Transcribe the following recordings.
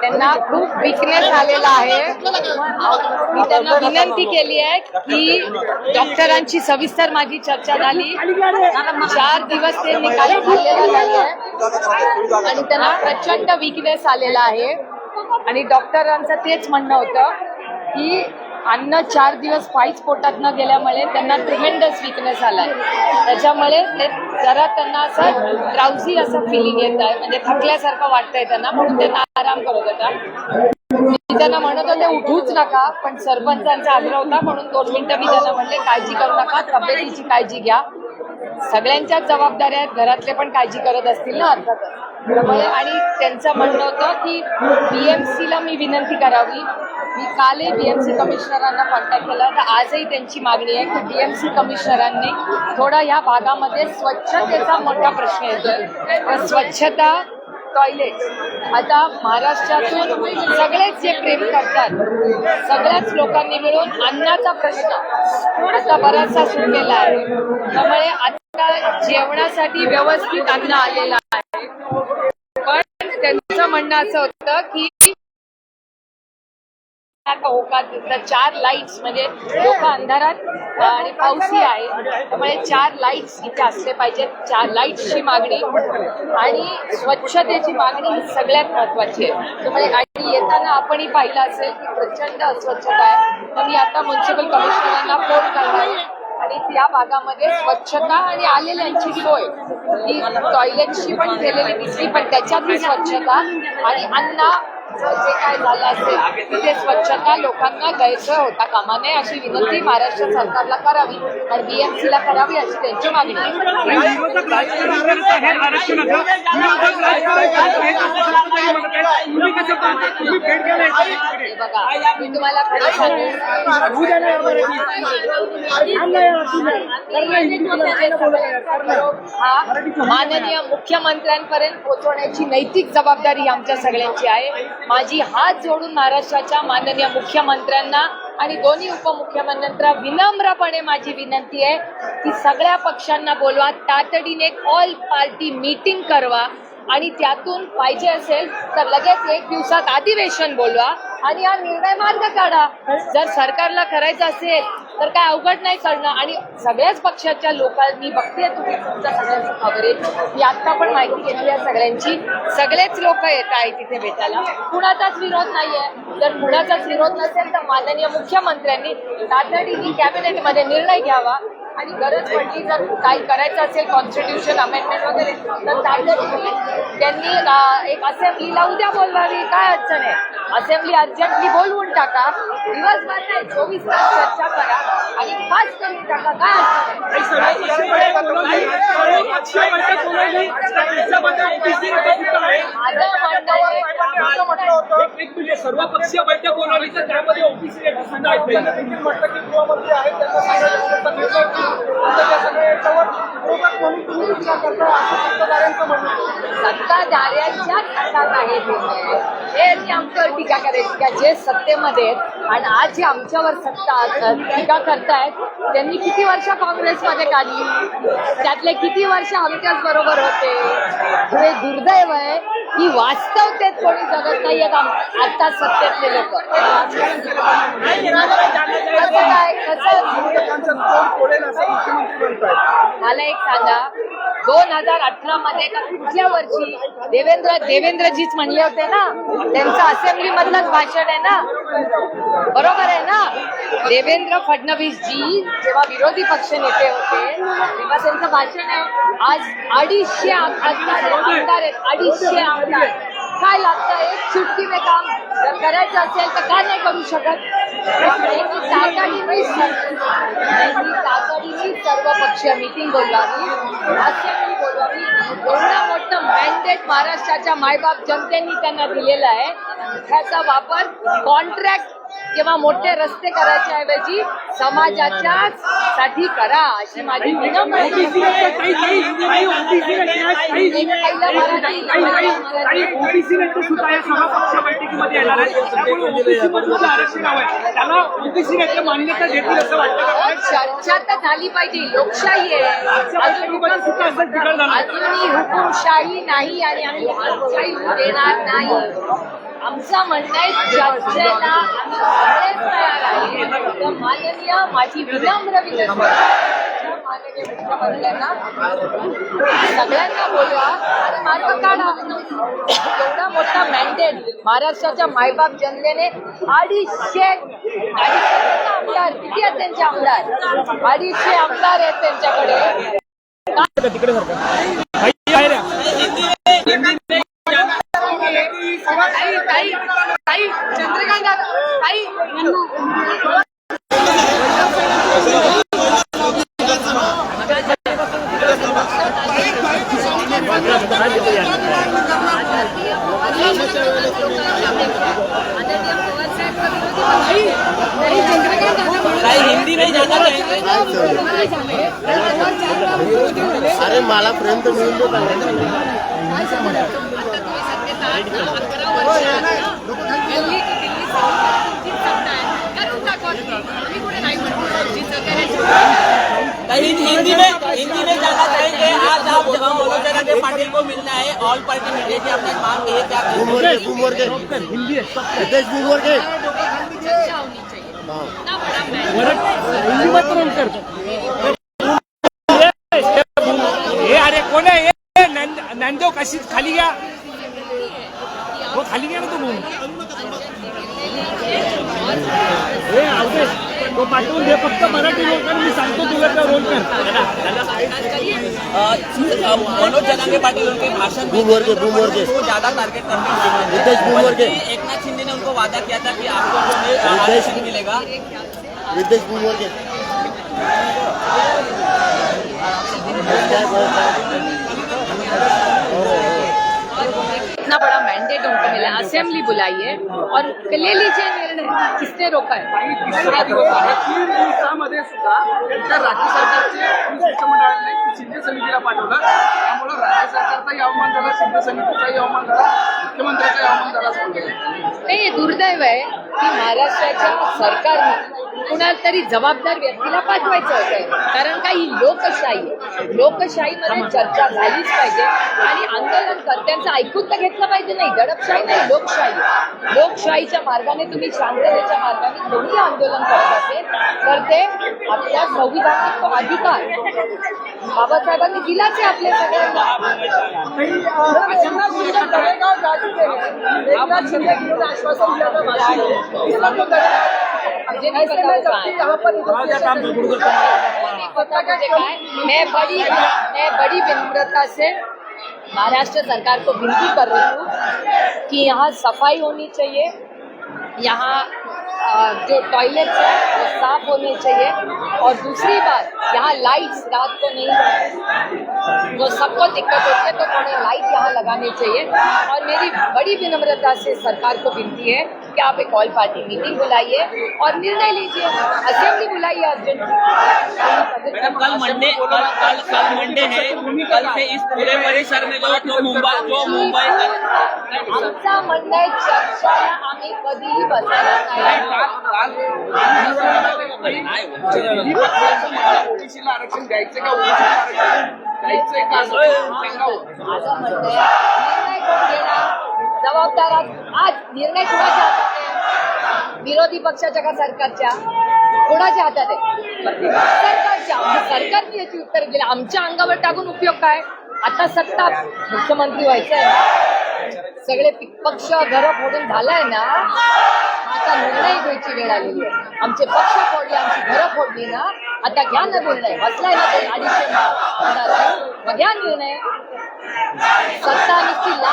त्यांना खूप विकनेस आलेला आहे. मी त्यांना विनंती केली आहे की डॉक्टरांची सविस्तर माझी चर्चा झाली. चार दिवस ते निकाल आणि त्यांना प्रचंड विकनेस आलेला आहे. आणि डॉक्टरांचं तेच म्हणणं होतं की अन्न चार दिवस पायीच पोटात न गेल्यामुळे त्यांना ट्रिमेंडस विकनेस आलाय. त्याच्यामुळे ते जरा त्यांना असं ड्राउझी असं फिलिंग येत आहे. म्हणजे थकल्यासारखं वाटतंय त्यांना म्हणून त्यांना आराम करत होता. मी त्यांना म्हणत होते उठूच नका. पण सरपंचांचा आग्रह होता म्हणून दोन मिनिटं मी त्यांना म्हणले काळजी करू नका तब्येतीची काळजी घ्या. सगळ्यांच्याच जबाबदाऱ्या आहेत घरातले पण काळजी करत असतील ना अर्थातच. आणि त्यांचं म्हणणं होतं की बीएमसी ला मी विनंती करावी. मी कालही बीएमसी कमिशनरांना कॉन्टॅक्ट केला तर आजही त्यांची मागणी आहे की बीएमसी कमिशनरांनी थोडा या भागामध्ये स्वच्छतेचा मोठा प्रश्न येतो. तर स्वच्छता टॉयलेट आता महाराष्ट्रातून सगळेच जे प्रेम करतात सगळ्याच लोकांनी मिळून अन्नाचा प्रश्न आता बराचसा सुटलेला आहे. त्यामुळे आता जेवणासाठी व्यवस्थित अन्न आलेलं आहे त्यांचं म्हणणं असं होतं की दिसतात चार लाईट्स म्हणजे लोक अंधारात आणि पाऊसही आहे. त्यामुळे चार लाईट्स इथे असले पाहिजेत. चार लाईट्सची मागणी आणि स्वच्छतेची मागणी ही सगळ्यात महत्वाची आहे. त्यामुळे आणि येताना आपणही पाहिलं असेल की प्रचंड अस्वच्छता आहे. तर मी आता म्युन्सिपल कमिशनरांना फोन करणार आहे. आणि त्या भागामध्ये स्वच्छता आणि आलेल्यांची सोय. ही टॉयलेटची पण केलेली दिसली पण त्याच्यातली स्वच्छता आणि अन्न जे काय झालं असेल तिथे स्वच्छता लोकांना गैरसोय होता कामा नये अशी विनंती महाराष्ट्र सरकारला करावी आणि बीएमसी ला करावी अशी त्यांची मागणी बघा मी तुम्हाला खरं माननीय मुख्यमंत्र्यांपर्यंत पोहोचवण्याची नैतिक जबाबदारी आमच्या सगळ्यांची आहे. माझी हात जोडून महाराष्ट्राच्या माननीय मुख्यमंत्र्यांना आणि दोन्ही उपमुख्यमंत्र्यांना विनम्रपणे माझी विनंती आहे की सगळ्या पक्षांना बोलवा तातडीने ऑल पार्टी मीटिंग करवा आणि त्यातून पाहिजे असेल तर लगेच एक दिवसात अधिवेशन बोलवा आणि हा निर्णय मार्ग काढा. जर सरकारला करायचं असेल तर काय अवघड नाही करणं आणि सगळ्याच पक्षाच्या लोकांनी बघते तुम्ही तुमचा सगळ्यांचं खबरीत मी आत्ता पण माहिती घेतली आहे सगळ्यांची. सगळेच लोक येत आहेत तिथे भेटायला. कुणाचाच विरोध नाहीये. जर कुणाचाच विरोध नसेल तर माननीय मुख्यमंत्र्यांनी तातडीने कॅबिनेटमध्ये निर्णय घ्यावा. आणि गरज पडली जर काही करायचं असेल कॉन्स्टिट्यूशन अमेंडमेंट वगैरे तर तातडीने त्यांनी अं, एक असेंब्लीला उद्या बोलवावी. काय अडचण आहे? असेंब्ली अर्जंटली बोलवून टाका. दिवसभर चोवीस तास चर्चा करा आणि करून टाका काय आहे सर्वपक्षीय बैठक बोलावली तर त्यामध्ये ओबीसी म्हटलं की गृहमंत्री त्यांना सत्ताधाऱ्यांच्याच हातात आहे हे आमच्यावर टीका करायची का जे सत्तेमध्ये आहेत आणि आज जे आमच्यावर सत्ता टीका करतायत त्यांनी किती वर्ष काँग्रेसमध्ये काढली? त्यातले किती वर्ष आमच्याच बरोबर होते? हे दुर्दैव आहे की वास्तवतेत कोणी जगत नाही आम- आता सत्तेतले लोक. कसं काय? कसं? मला एक सांगा दोन हजार अठरा मध्ये का कुठल्या वर्षी देवेंद्र देवेंद्रजीच म्हणले होते ना? त्यांचं असेंब्ली मधलंच भाषण आहे ना? बरोबर आहे ना? देवेंद्र फडणवीस जी जेव्हा विरोधी पक्ष नेते होते तेव्हा त्यांचं भाषण आहे आज अडीचशे आमदार आमदार आहेत अडीचशे आमदार. काय लागतं? एक चुटकी में काम जर करायचं असेल तर का नाही करू शकत? तातडीने सर्व- तातडीने सर्व पक्षीय मिटिंग बोलवावी. असेंब्ली बोलवावी एवढं मोठं मॅन्डेट महाराष्ट्राच्या मायबाप जनतेने त्यांना दिलेलं आहे. त्याचा वापर कॉन्ट्रॅक्ट किंवा मोठे रस्ते करायच्या ऐवजी समाजाच्या साठी करा अशी माझी विनंती ओबीसी नेते सुद्धा या सभापक्ष बैठकीमध्ये येणार आहेत त्यामुळे ओबीसी मधलं जे आरक्षण आहे त्याला ओबीसी नेते मान्यता देतील असं वाटतं चर्चा तर झाली पाहिजे लोकशाही आहे सुद्धा असं बिघड अजूनही हुकुमशाही नाही आणि आम्ही लोकशाही होऊ देणार नाही आमचं म्हणणं आहे चर्चेला आम्ही सगळेच तयार आहे माननीय माझी विनम्र विनंती. माननीय सगळ्यांना बोलवा आणि मार्ग काढा एवढा मोठा मॅन्डेट महाराष्ट्राच्या मायबाप जनतेने अडीचशे अडीचशे आमदार किती आहेत त्यांचे आमदार अडीचशे आमदार आहेत त्यांच्याकडे तिकडे हिंदी नहीं जाता अरे मला पर्यंत मिळून देत आहे. हिंदी में हिंदी में जाना चाहेंगे आज आप जब हम मनोज के पाटिल को मिलना है ऑल पार्टी मीडिया की आपने मांग की है क्या बूमवर घे बूमवर घे हिंदी आहे stop. हितेश बूमवर घे हिंदी मत करतो हे अरे कोण आहे हे नंद- नंदो कशी खाली घ्या हो खाली घ्या ना तू हे अवधेश तो पाठवून दे फक्त मराठी रोल कर मी सांगतो तुला। त्या रोल कर मनोज जनांगे पाटिल उनके भाषण ज़्यादा टारगेट करते हैं। हितेश बूमवर घे एक नाथ शिंदे ने उनको वादा किया था कि आपको आरक्षण मिलेगा हितेश बूमवर घे इतना बड़ा मैंडेट उनको मिला। असेंबली बुलाई है। और ले लीजिए। किसने रोका है? तिसरा दिवस आहे. तीन दिवसामध्ये सुद्धा त्या राज्य सरकारचे शिष्टमंडळाने शिंदे समितीला पाठवलं. त्यामुळे राज्य सरकारचाही अवमान झाला शिंदे समितीचाही अवमान झाला मुख्यमंत्र्याचाही अवमान झाला. नाही दुर्दैव आहे. की महाराष्ट्राच्या सरकारने कुणाला तरी जबाबदार व्यक्तीला पाठवायचं होतं. कारण का ही लोकशाही आहे. लोकशाहीमध्ये चर्चा झालीच पाहिजे आणि आंदोलनकर्त्यांचं ऐकून तर घेतलं पाहिजे नाही. दडपशाही नाही लोकशाही. लोकशाहीच्या मार्गाने तुम्ही शांततेच्या मार्गाने दोन्ही आंदोलन करत असेल तर ते आपल्या संविधानिक तो अधिकार बाबासाहेबांनी दिलाच आहे आपल्या सगळ्यांना तळेगाव जाती केले. एकनाथ शिंदे घेऊन आश्वासन दिलं भाषण. दिलं तो तळेगाव. मुझे नहीं पता वो कहाँ है। नहीं पता मुझे कहाँ है। मैं बड़ी मैं बड़ी विनम्रता से महाराष्ट्र सरकार को विनती कर रही हूँ कि यहाँ सफाई होनी चाहिए यहाँ जो टॉयलेट्स हैं, वो साफ़ होने चाहिए। और दूसरी बात, यहाँ लाइट्स रात को नहीं वो सबको दिक्कत होती है तो थोड़े लाइट यहाँ लगानी चाहिए। और मेरी बड़ी विनम्रता से सरकार को विनती है कि आप एक ऑल पार्टी मीटिंग बुलाइए और निर्णय लीजिए। असेंबली बुलाइए मैडम कल मंडे कल कल कल मंडे है। कल से इस पूरे परिसर में जो जो मुंबई जो मुंबई आमचा आहे चर्चाला आम्ही कधीही नाही. ओबीसीला आरक्षण द्यायचं का? ओबीसीला आरक्षण द्यायचंय का? हो. माझं म्हणणं आहे निर्णय कोण घेणार जबाबदार आज- निर्णय कुणाच्या हातात आहे विरोधी पक्षाच्या का सरकारच्या कुणाच्या हातात आहे सरकारच्या सरकारने याची उत्तर दिली आमच्या अंगावर टाकून उपयोग काय आता सत्ता मुख्यमंत्री व्हायचं आहे ना सगळे पक्ष घर फोडून झालाय ना आता निर्णय घ्यायची वेळ आलेली आहे आमचे पक्ष फोडले आमची घरं फोडली ना आता घ्या ना निर्णय बसलाय ना ते अडीचशे मग घ्या निर्णय सत्ता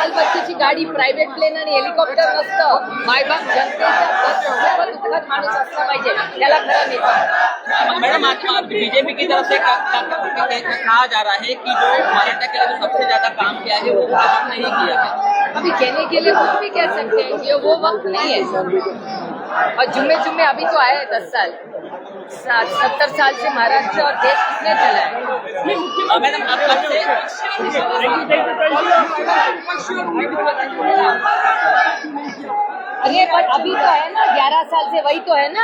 लाल बत्तीची गाडी प्रायव्हेट प्लेन आणि हेलिकॉप्टर नसतं. मायबाप जनतेच्या दुःखात माणूस असला पाहिजे त्याला खरं नेता मैडम आज बीजेपी की तरफ़ से कहा जा रहा है कि जो मराठा के लिए जो सबसे ज़्यादा काम किया है वो भाजपा ने ही किया है अभी कहने के लिए कुछ भी कह सकते हैं ये वो वक्त नहीं है और जुम्मे जुम्मे अभी तो आए हैं दस साल सत्तर साल से महाराष्ट्र और देश कितने चला है मैडम आप कब से अरे पर अभी तो है ना ग्यारह साल से वही तो है ना।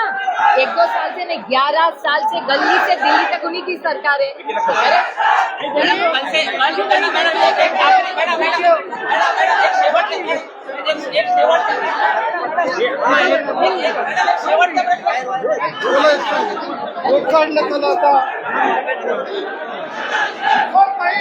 एक दो साल से नहीं ग्यारह साल से गली से दिल्ली तक उन्हीं की सरकार है। अरे